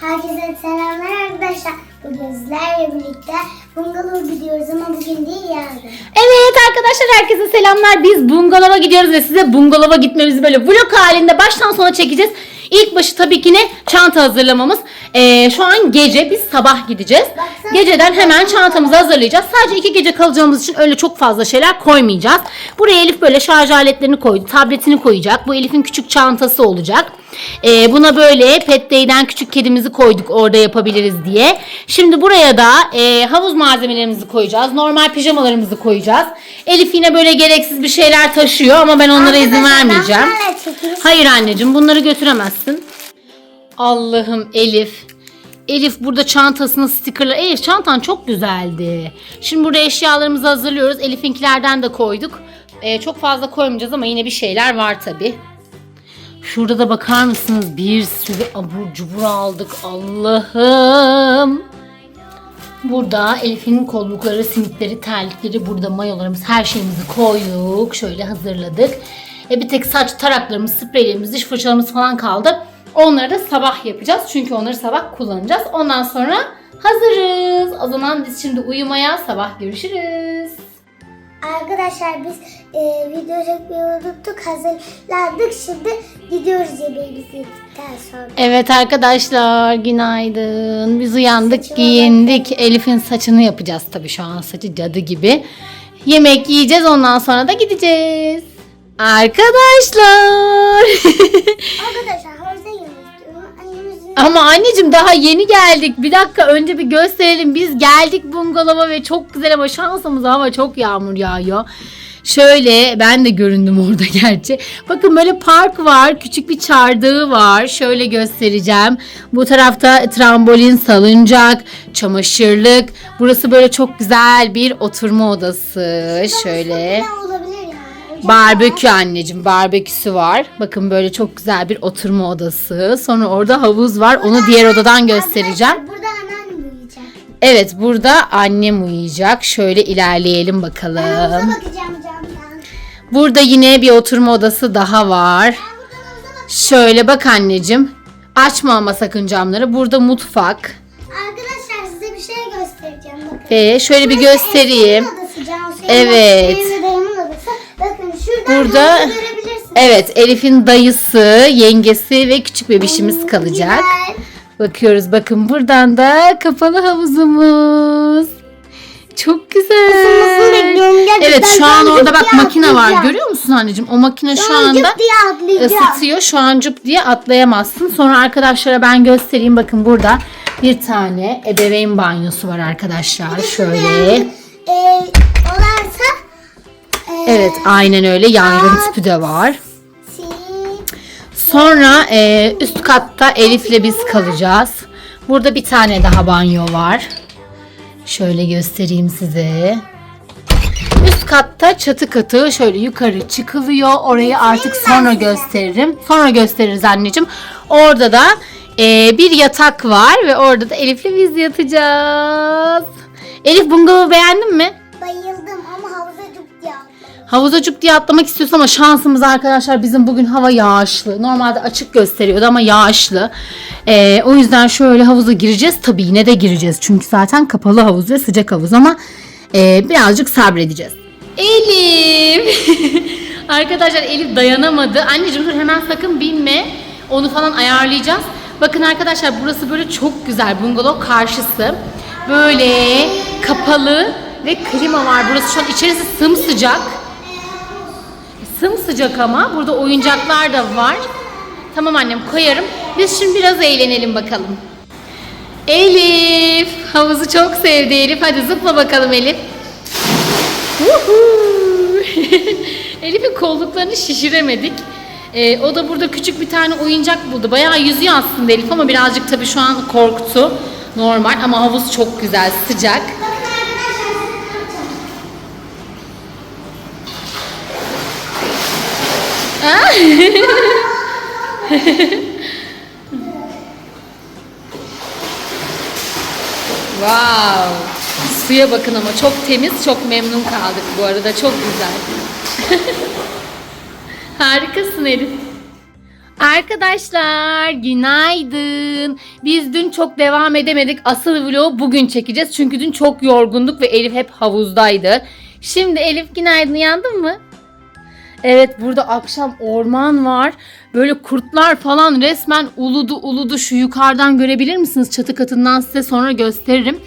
Herkese selamlar arkadaşlar. Bugün sizlerle birlikte bungalov gidiyoruz ama bugün değil yarın. Evet arkadaşlar herkese selamlar. Biz bungalova gidiyoruz ve size bungalova gitmemizi böyle vlog halinde baştan sona çekeceğiz. İlk başı tabii ki ne? Çanta hazırlamamız. Ee, şu an gece biz sabah gideceğiz. Baksana. Geceden hemen çantamızı hazırlayacağız. Sadece iki gece kalacağımız için öyle çok fazla şeyler koymayacağız. Buraya Elif böyle şarj aletlerini koydu. Tabletini koyacak. Bu Elif'in küçük çantası olacak. Ee, buna böyle Pet Day'den küçük kedimizi koyduk orada yapabiliriz diye. Şimdi buraya da e, havuz malzemelerimizi koyacağız. Normal pijamalarımızı koyacağız. Elif yine böyle gereksiz bir şeyler taşıyor ama ben onlara izin vermeyeceğim. Hayır anneciğim bunları götüremezsin. Allah'ım Elif. Elif burada çantasını stickerla. Elif çantan çok güzeldi. Şimdi burada eşyalarımızı hazırlıyoruz. Elif'inkilerden de koyduk. Ee, çok fazla koymayacağız ama yine bir şeyler var tabi. Şurada da bakar mısınız? Bir sürü abur cubur aldık. Allah'ım. Burada Elif'in kollukları, simitleri, terlikleri, burada mayolarımız, her şeyimizi koyduk. Şöyle hazırladık. E bir tek saç taraklarımız, spreylerimiz, diş fırçalarımız falan kaldı. Onları da sabah yapacağız. Çünkü onları sabah kullanacağız. Ondan sonra hazırız. O zaman biz şimdi uyumaya sabah görüşürüz. Arkadaşlar biz e, video çekmeyi unuttuk. Hazırlandık. Şimdi gidiyoruz yemeğimizi yedikten sonra. Evet arkadaşlar günaydın. Biz uyandık Saçına giyindik. Elif'in saçını yapacağız tabii şu an saçı cadı gibi. Yemek yiyeceğiz ondan sonra da gideceğiz. Arkadaşlar. Ama anneciğim daha yeni geldik. Bir dakika önce bir gösterelim. Biz geldik bungalova ve çok güzel ama şansımız hava çok yağmur yağıyor. Şöyle ben de göründüm orada gerçi. Bakın böyle park var. Küçük bir çardağı var. Şöyle göstereceğim. Bu tarafta trambolin, salıncak, çamaşırlık. Burası böyle çok güzel bir oturma odası. Şöyle. ne olabilir yani? Ocak Barbekü anneciğim barbeküsü var. Bakın böyle çok güzel bir oturma odası. Sonra orada havuz var. Onu diğer odadan göstereceğim. Burada anneannem uyuyacak. Evet burada annem uyuyacak. Şöyle ilerleyelim bakalım. Bakacağım camdan. Burada yine bir oturma odası daha var. Şöyle bak anneciğim. Açma ama sakın camları. Burada mutfak. Arkadaşlar size bir şey göstereceğim bakın. Ve şöyle bir Burası göstereyim. Odası, Evet. odası, benim ve dayımın odası. Bakın şuradan Burada-. Evet Elif'in dayısı, yengesi ve küçük bebişimiz kalacak. Bakıyoruz bakın buradan da kapalı havuzumuz. Çok güzel. Evet şu an orada bak makine var. Görüyor musun anneciğim? O makine şu Şu an anda ısıtıyor. Şu an cıp diye atlayamazsın. Sonra arkadaşlara ben göstereyim. Bakın burada bir tane ebeveyn banyosu var arkadaşlar. Şöyle. Evet aynen öyle. Yangın tüpü de var. Sonra e, üst katta Elif'le biz kalacağız. Burada bir tane daha banyo var. Şöyle göstereyim size. Üst katta çatı katı şöyle yukarı çıkılıyor. Orayı artık sonra gösteririm. Sonra gösteririz anneciğim. Orada da e, bir yatak var ve orada da Elif'le biz yatacağız. Elif bungalovu beğendin mi? Havuza cuk diye atlamak istiyorsun ama şansımız arkadaşlar bizim bugün hava yağışlı. Normalde açık gösteriyordu ama yağışlı. Ee, o yüzden şöyle havuza gireceğiz. Tabii yine de gireceğiz. Çünkü zaten kapalı havuz ve sıcak havuz ama e, birazcık sabredeceğiz. Elif! arkadaşlar Elif dayanamadı. Anneciğim dur hemen sakın binme. Onu falan ayarlayacağız. Bakın arkadaşlar burası böyle çok güzel. Bungalov karşısı. Böyle kapalı ve klima var. Burası şu an içerisi sımsıcak. Sımsıcak ama burada oyuncaklar da var. Tamam annem koyarım. Biz şimdi biraz eğlenelim bakalım. Elif havuzu çok sevdi Elif. Hadi zıpla bakalım Elif. Elif'in kolluklarını şişiremedik. Ee, o da burada küçük bir tane oyuncak buldu. Bayağı yüzüyor aslında Elif ama birazcık tabii şu an korktu. Normal ama havuz çok güzel, sıcak. Wow. Suya bakın ama çok temiz, çok memnun kaldık bu arada. Çok güzel. Harikasın Elif. Arkadaşlar günaydın. Biz dün çok devam edemedik. Asıl vlogu bugün çekeceğiz. Çünkü dün çok yorgunduk ve Elif hep havuzdaydı. Şimdi Elif günaydın uyandın mı? Evet burada akşam orman var. Böyle kurtlar falan resmen uludu uludu. Şu yukarıdan görebilir misiniz? Çatı katından size sonra gösteririm.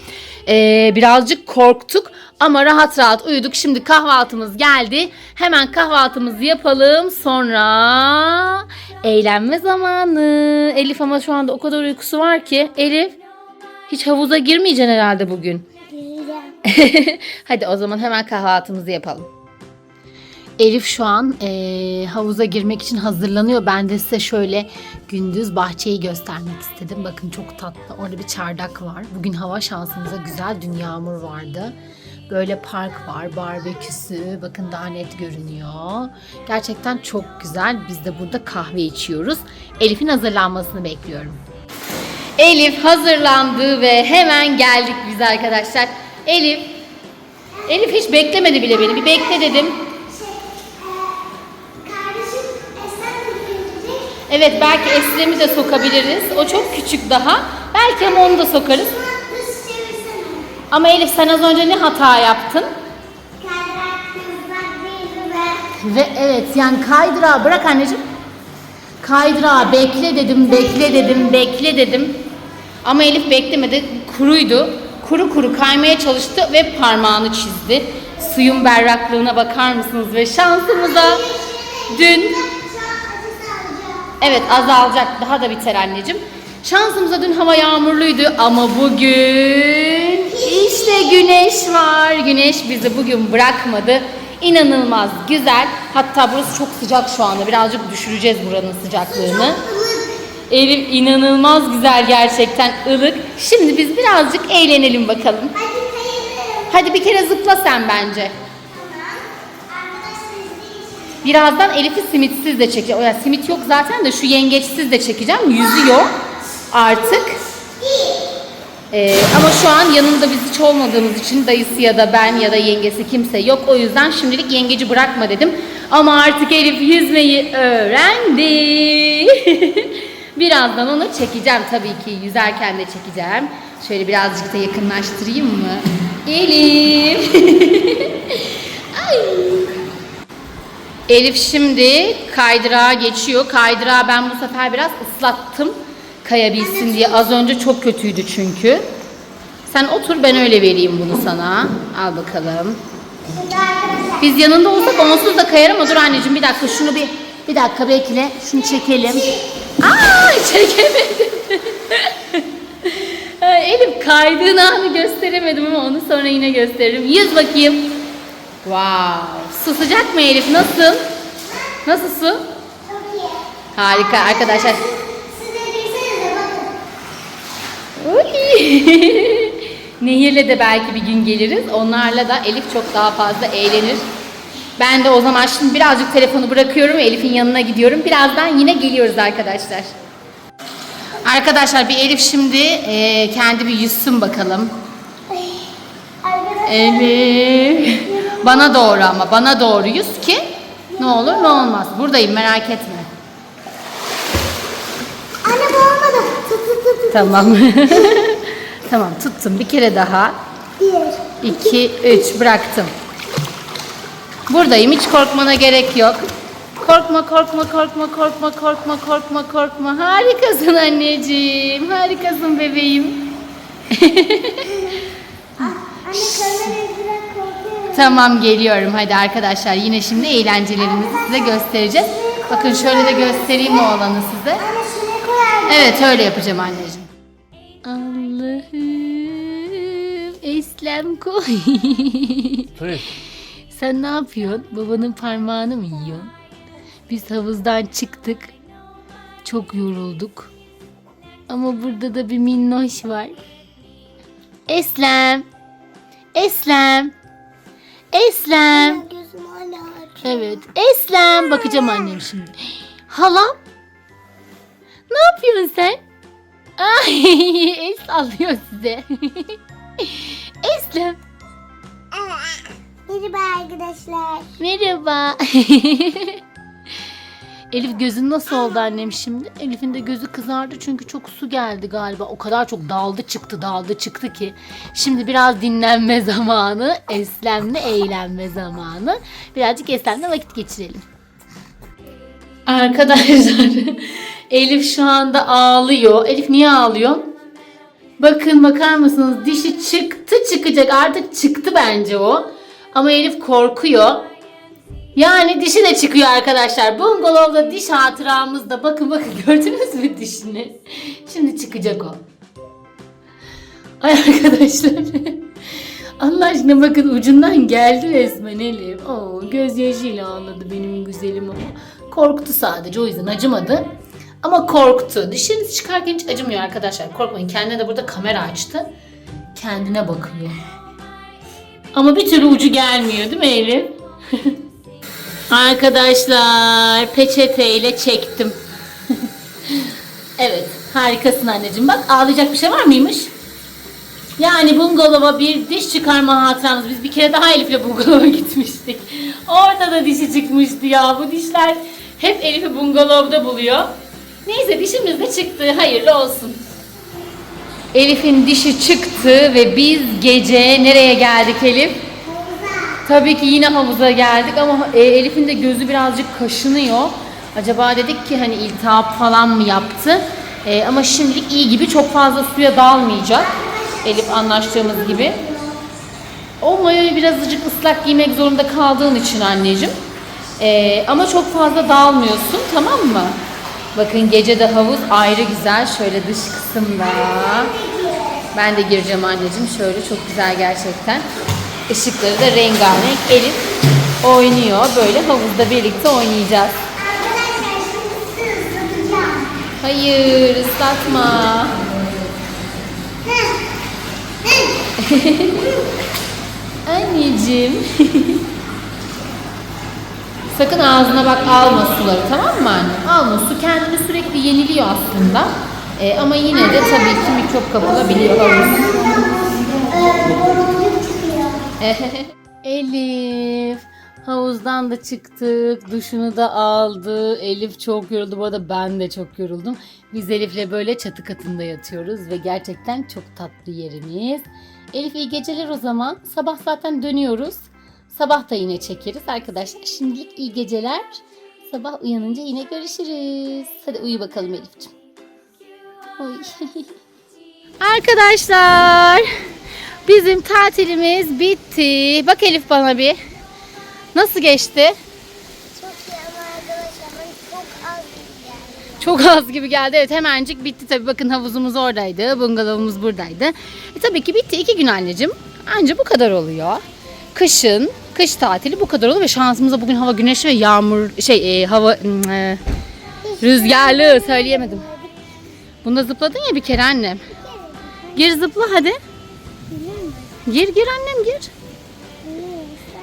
Ee, birazcık korktuk ama rahat rahat uyuduk. Şimdi kahvaltımız geldi. Hemen kahvaltımızı yapalım. Sonra eğlenme zamanı. Elif ama şu anda o kadar uykusu var ki. Elif hiç havuza girmeyeceksin herhalde bugün. Gireceğim. Hadi o zaman hemen kahvaltımızı yapalım. Elif şu an eee, havuza girmek için hazırlanıyor. Ben de size şöyle gündüz bahçeyi göstermek istedim. Bakın çok tatlı. Orada bir çardak var. Bugün hava şansımıza güzel. Dün yağmur vardı. Böyle park var, barbeküsü. Bakın daha net görünüyor. Gerçekten çok güzel. Biz de burada kahve içiyoruz. Elif'in hazırlanmasını bekliyorum. Elif hazırlandı ve hemen geldik biz arkadaşlar. Elif Elif hiç beklemedi bile beni. Bir bekle dedim. Evet belki Esrem'i de sokabiliriz. O çok küçük daha. Belki ama onu da sokarız. Ama Elif sen az önce ne hata yaptın? Ve evet yani kaydırağı bırak anneciğim. Kaydırağı bekle dedim, bekle dedim, bekle dedim. Ama Elif beklemedi. Kuruydu. Kuru kuru kaymaya çalıştı ve parmağını çizdi. Suyun berraklığına bakar mısınız? Ve şansımıza dün şu an acısı alacağım. Evet azalacak. Daha da biter anneciğim. Şansımıza dün hava yağmurluydu ama bugün işte güneş var. Güneş bizi bugün bırakmadı. İnanılmaz güzel. Hatta burası çok sıcak şu anda. Birazcık düşüreceğiz buranın sıcaklığını. Elif inanılmaz güzel gerçekten ılık. Şimdi biz birazcık eğlenelim bakalım. Hadi bir kere zıpla sen bence. Birazdan Elif'i simitsiz de çekeceğim. O ya simit yok zaten de şu yengeçsiz de çekeceğim. Yüzüyor artık. Ee, ama şu an yanında biz hiç olmadığımız için dayısı ya da ben ya da yengesi kimse yok. O yüzden şimdilik yengeci bırakma dedim. Ama artık Elif yüzmeyi öğrendi. Birazdan onu çekeceğim tabii ki. Yüzerken de çekeceğim. Şöyle birazcık da yakınlaştırayım mı? Elif. Ay. Elif şimdi kaydırağa geçiyor. Kaydırağı ben bu sefer biraz ıslattım. Kayabilsin diye. Az önce çok kötüydü çünkü. Sen otur ben öyle vereyim bunu sana. Al bakalım. Biz yanında olsak onsuz da kayar ama dur anneciğim bir dakika şunu bir bir dakika bekle. Şunu çekelim. Aa çekemedim. Elif kaydığın anı gösteremedim ama onu sonra yine gösteririm. Yüz bakayım. Wow. Su sıcak mı Elif? Nasıl? Nasıl su? Çok iyi. Harika arkadaşlar. Siz de bilsenize bakın. Nehirle de belki bir gün geliriz. Onlarla da Elif çok daha fazla eğlenir. Ben de o zaman şimdi birazcık telefonu bırakıyorum. Elif'in yanına gidiyorum. Birazdan yine geliyoruz arkadaşlar. Arkadaşlar bir Elif şimdi e, kendi bir yüzsün bakalım. Elif. Bana doğru ama bana doğru yüz ki ne olur ne olmaz. Buradayım merak etme. Anne bu olmadı. Tut tut tut tut. Tamam. tamam tuttum bir kere daha. Bir. 2, 3 bıraktım. Buradayım hiç korkmana gerek yok. Korkma korkma korkma korkma korkma korkma korkma. Harikasın anneciğim. Harikasın bebeğim. Anne kamerayı bırak korkuyorum. Tamam geliyorum hadi arkadaşlar. Yine şimdi eğlencelerimizi size göstereceğiz. Bakın şöyle de göstereyim oğlanı size. Evet öyle yapacağım anneciğim. Allah'ım Eslem koy. Sen ne yapıyorsun? Babanın parmağını mı yiyorsun? Biz havuzdan çıktık. Çok yorulduk. Ama burada da bir minnoş var. Eslem. Eslem. Eslem. Gözüm hala aç. Evet. Eslem. Bakacağım annem şimdi. Halam. Ne yapıyorsun sen? Ay, el sallıyor size. Eslem. Merhaba arkadaşlar. Merhaba. Elif gözün nasıl oldu annem şimdi? Elif'in de gözü kızardı çünkü çok su geldi galiba. O kadar çok daldı çıktı daldı çıktı ki. Şimdi biraz dinlenme zamanı, eslemle eğlenme zamanı. Birazcık eslemle vakit geçirelim. Arkadaşlar Elif şu anda ağlıyor. Elif niye ağlıyor? Bakın bakar mısınız dişi çıktı çıkacak artık çıktı bence o. Ama Elif korkuyor. Yani dişi de çıkıyor arkadaşlar. Bungalovda diş hatıramızda. Bakın bakın gördünüz mü dişini? Şimdi çıkacak o. Ay arkadaşlar. Allah aşkına bakın ucundan geldi resmen Elif. Oo, gözyaşıyla ağladı benim güzelim ama. Korktu sadece o yüzden acımadı. Ama korktu. Dişiniz çıkarken hiç acımıyor arkadaşlar. Korkmayın. Kendine de burada kamera açtı. Kendine bakıyor. Ama bir türlü ucu gelmiyor değil mi Elif? Arkadaşlar peçeteyle çektim. evet harikasın anneciğim. Bak ağlayacak bir şey var mıymış? Yani bungalova bir diş çıkarma hatıramız. Biz bir kere daha Elif'le bungalova gitmiştik. Orada da dişi çıkmıştı ya. Bu dişler hep Elif'i bungalovda buluyor. Neyse dişimiz de çıktı. Hayırlı olsun. Elif'in dişi çıktı ve biz gece nereye geldik Elif? Tabii ki yine havuza geldik ama e, Elif'in de gözü birazcık kaşınıyor. Acaba dedik ki hani iltihap falan mı yaptı? E, ama şimdilik iyi gibi çok fazla suya dalmayacak. Elif anlaştığımız gibi. O mayoyu birazcık ıslak giymek zorunda kaldığın için anneciğim. E, ama çok fazla dalmıyorsun tamam mı? Bakın gece de havuz ayrı güzel. Şöyle dış kısımda. Ben de gireceğim anneciğim. Şöyle çok güzel gerçekten. Işıkları da rengarenk. Elif oynuyor. Böyle havuzda birlikte oynayacağız. Hayır ıslatma. Anneciğim. Sakın ağzına bak alma suları tamam mı anne? Alma su kendini sürekli yeniliyor aslında. Ee, ama yine de tabii ki mikrop kapılabiliyor havuz. Ee, boruncuk çıkıyor. Elif havuzdan da çıktık duşunu da aldı. Elif çok yoruldu. Bu arada ben de çok yoruldum. Biz Elif'le böyle çatı katında yatıyoruz ve gerçekten çok tatlı yerimiz. Elif iyi geceler o zaman. Sabah zaten dönüyoruz. Sabah da yine çekeriz. Arkadaşlar şimdilik iyi geceler. Sabah uyanınca yine görüşürüz. Hadi uyu bakalım Elif'ciğim. Arkadaşlar bizim tatilimiz bitti. Bak Elif bana bir. Nasıl geçti? Çok iyi ama arkadaşlar çok az yani. Çok az gibi geldi. Evet hemencik bitti tabii. Bakın havuzumuz oradaydı. Bungalovumuz buradaydı. E, tabii ki bitti. iki gün anneciğim. Anca bu kadar oluyor. Kışın, kış tatili bu kadar oluyor ve şansımıza bugün hava güneşli ve yağmur, şey e, hava e, rüzgarlı söyleyemedim. Bunda zıpladın ya bir kere annem. Gir zıpla hadi. Gir gir annem gir.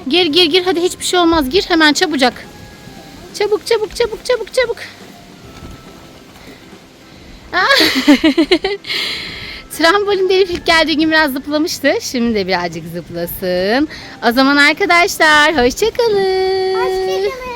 Gir gir gir hadi hiçbir şey olmaz gir hemen çabucak. Çabuk çabuk çabuk çabuk çabuk. Trambolinde Elif ilk geldiği gün biraz zıplamıştı. Şimdi de birazcık zıplasın. O zaman arkadaşlar hoşçakalın.